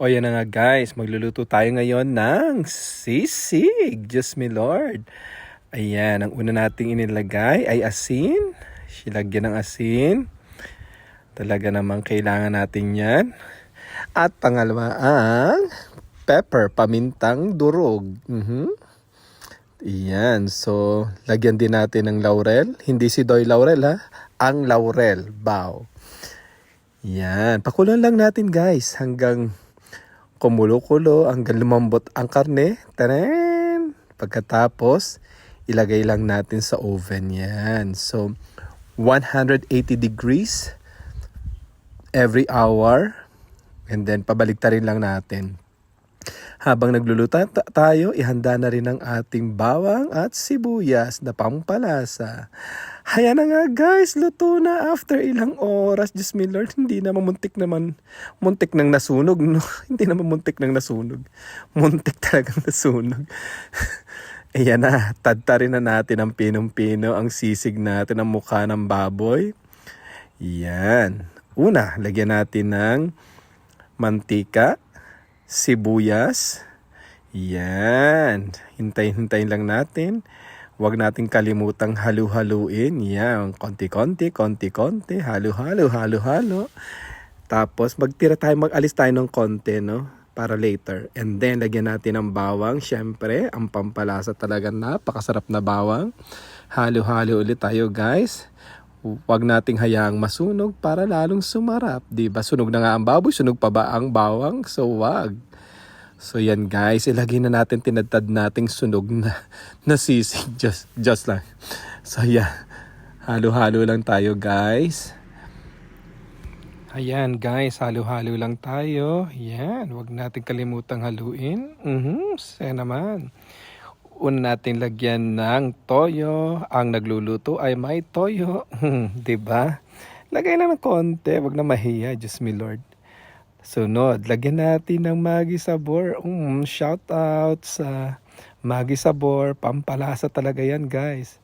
O yan na nga guys, magluluto tayo ngayon ng sisig. Diyos me Lord. Ayan, ang una nating inilagay ay asin. Silagyan ng asin. Talaga namang kailangan natin yan. At pangalawa ang pepper, pamintang durog. Mhm. Iyan, so lagyan din natin ng laurel. Hindi si Doy Laurel ha, ang laurel, bow. Yan, pakulan lang natin guys hanggang kumulo-kulo, hanggang lumambot ang karne. Taren! Pagkatapos, ilagay lang natin sa oven yan. So, 180 degrees every hour. And then, pabaliktarin lang natin. Habang nagluluto ta- tayo, ihanda na rin ang ating bawang at sibuyas na pampalasa. Haya na nga guys, luto na after ilang oras. Diyos me Lord, hindi naman muntik naman, muntik nang nasunog, no? hindi naman muntik nang nasunog. Muntik talagang nasunog. Ayan na, tadtarin na natin ang pinong-pino, ang sisig natin, ang mukha ng baboy. Yan. Una, lagyan natin ng mantika, sibuyas. Yan. Hintayin-hintayin lang natin. Huwag nating kalimutang halu-haluin. Yan. Konti-konti, konti-konti. Halo-halo, halo-halo. Tapos magtira tayo, mag-alis tayo ng konti, no? Para later. And then, lagyan natin ng bawang. Siyempre, ang pampalasa talaga napakasarap na bawang. Halo-halo ulit tayo, guys. Huwag nating hayaang masunog para lalong sumarap. Di ba? Sunog na nga ang baboy, sunog pa ba ang bawang? So, wag. So, yan guys. Ilagay na natin tinadtad nating sunog na, na sisig. Just, just lang. So, yan. Halo-halo lang tayo guys. Ayan guys, halo-halo lang tayo. Yan, huwag natin kalimutang haluin. Mhm, saya naman. Una natin lagyan ng toyo. Ang nagluluto ay may toyo. 'Di ba? Lagay lang ng konti, wag na mahiya, Diyos me Lord. Sunod, lagyan natin ng Maggi Sabor. Mm, shout out sa Maggi Sabor. Pampalasa talaga yan, guys.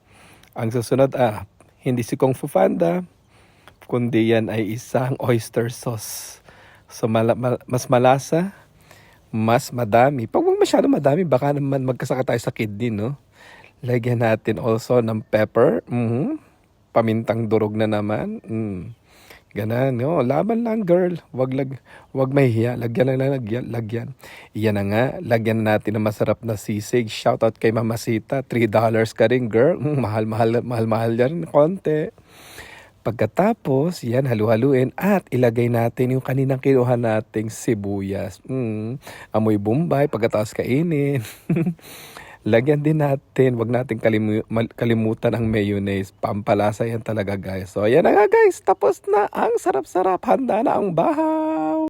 Ang susunod, ah, hindi si Kung Fu Panda, kundi yan ay isang oyster sauce. So, mala- ma- mas malasa, mas madami. Pag wag masyado madami, baka naman magkasaka tayo sa kidney, no? Lagyan natin also ng pepper. mhm Pamintang durog na naman. Mm. Ganan, no? Laban lang, girl. Wag lag, wag mahihiya. Lagyan lang, lagyan, lagyan. Iyan na nga, lagyan natin ng masarap na sisig. Shout out kay Mamasita. $3 ka rin, girl. Mm, mahal, mahal, mahal, mahal yan. Konti. Pagkatapos, yan, halu-haluin at ilagay natin yung kaninang kinuha nating sibuyas. Mm, amoy bumbay, pagkatapos kainin. Lagyan din natin, wag natin kalimu- kalimutan ang mayonnaise. Pampalasa yan talaga guys. So, ayan na nga guys, tapos na ang sarap-sarap. Handa na ang bahay.